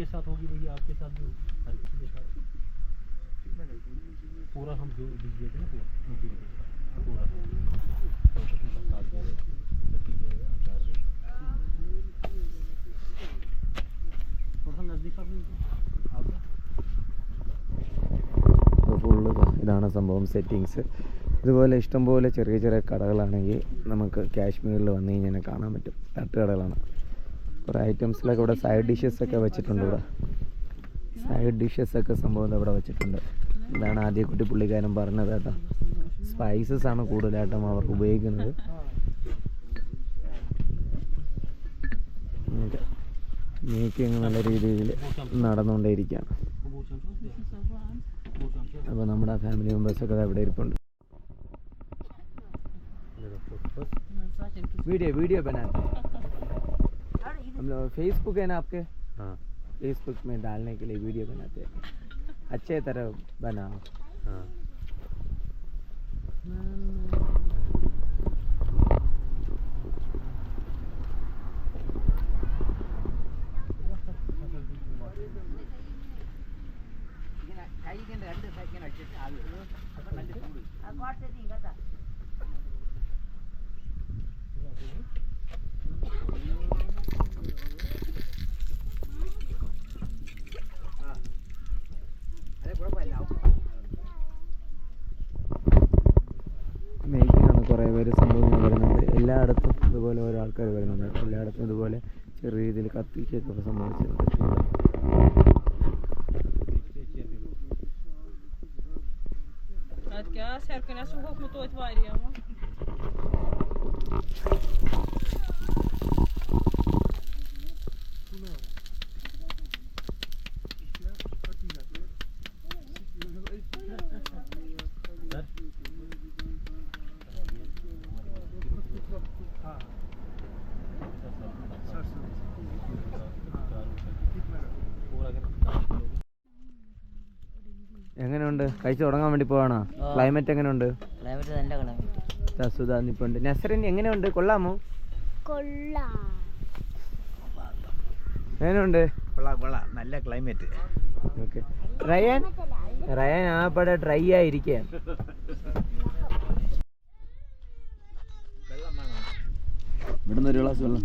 के साथ होगी वही आपके साथ भी होगी हर किसी के साथ पूरा हम जो दीजिए थे ना पूरा उनकी वजह से पूरा तो उसमें साथ दे रहे लकड़ी दे रहे अचार दे रहे थोड़ा सा नज़दीक आप आपका ഫുള്ള് ഇതാണ് സംഭവം സെറ്റിങ്സ് ഇതുപോലെ ഇഷ്ടംപോലെ ചെറിയ ചെറിയ കടകളാണെങ്കിൽ നമുക്ക് കാശ്മീരിൽ വന്നു കഴിഞ്ഞാൽ കാണാൻ പറ്റും തട്ടുകടകളാണ് കുറേ ഐറ്റംസിലൊക്കെ ഇവിടെ സൈഡ് ഡിഷസ് ഒക്കെ വെച്ചിട്ടുണ്ട് ഇവിടെ. സൈഡ് ഡിഷസ് ഒക്കെ സംഭവം ഇവിടെ വെച്ചിട്ടുണ്ട്. ഇതാണ് ആദ്യക്കുട്ടി പുള്ളിക്കാരൻ പറഞ്ഞത് കേട്ടോ. സ്പൈസസ് ആണ് കൂടുതലായിട്ടും അവർ ഉപയോഗിക്കുന്നത്. മീറ്റിങ് നല്ല രീതിയിൽ നടന്നുകൊണ്ടേയിരിക്കുകയാണ്. അപ്പോൾ നമ്മുടെ ഫാമിലി മെമ്പേഴ്സൊക്കെ അവിടെ ഇരിപ്പുണ്ട്. വീഡിയോ വീഡിയോ ബനാ हम लोग फेसबुक है ना आपके हाँ फेसबुक में डालने के लिए वीडियो बनाते हैं अच्छे तरह बनाओ हाँ പേര് സംഭവങ്ങൾ വരുന്നുണ്ട്. എല്ലായിടത്തും ഇതുപോലെ ഓരോ ആൾക്കാർ വരുന്നുണ്ട്. എല്ലായിടത്തും ഇതുപോലെ ചെറിയ രീതിയിൽ കത്തിക്കൊക്കെ സംഭവിച്ചിട്ടുണ്ട്. Kell, szerkene suhok mutolt várja ma. എങ്ങനെയുണ്ട്? കഴിച്ചു തുടങ്ങാൻ വേണ്ടി പോവാണോ? ക്ലൈമറ്റ് എങ്ങനെയുണ്ട്? ക്ലൈമറ്റ് നല്ല ക്ലൈമറ്റ് സുധാ നിപ്പുണ്ട്. നസറിൻ എങ്ങനെയുണ്ട്? കൊള്ളാമോ? കൊള്ളാം. എങ്ങനെയുണ്ട്? കൊള്ളാം കൊള്ളാം. നല്ല ക്ലൈമറ്റ് ഓക്കെ. റയൻ? റയൻ ആ പടെ ഡ്രൈ ആയിരിക്കാൻ ഇവിടുന്ന് ഒരു ഗ്ലാസ് വെള്ളം.